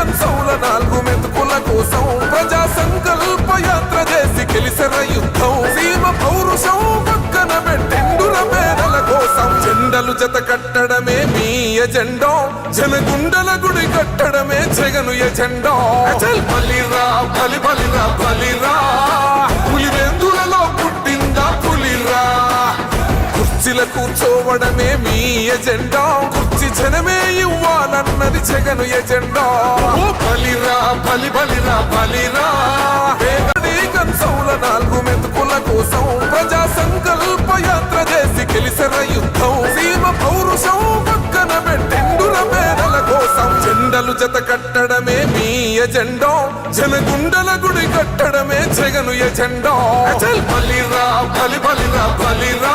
కంచౌల నాలుగు మెతుకుల కోసం ప్రజా సంకల్ప యాత్ర చేసి గెలిసిన యుద్ధం. సీమ పౌరుషం పక్కన పెట్టిండుల పేదల కోసం జెండలు జత కట్టడమే మీ ఎజెండో. జనగుండల గుడి కట్టడమే జగను ఎజెండో. అచల్ బలిరా బలి బలిరా. బలిరా పులివెందులలో పుట్టిందా పులిరా. కుర్చీల కూర్చోవడమే మీ ఎజెండా. అన్నది జగను ఎజెండా. బలిరా బలి బలిరా బలిరా. వేగడి కంచౌల నాలుగు మెతుకుల కోసం ప్రజా సంకల్ప యాత్ర చేసి గెలిసిన యుద్ధం. సీమ పౌరుషం పక్కన పెట్టిండుల పేదల కోసం జెండలు జత కట్టడమే మీ ఎజెండా. జనగుండల గుడి కట్టడమే జగను ఎజెండా. బలిరా బలి బలిరా బలిరా.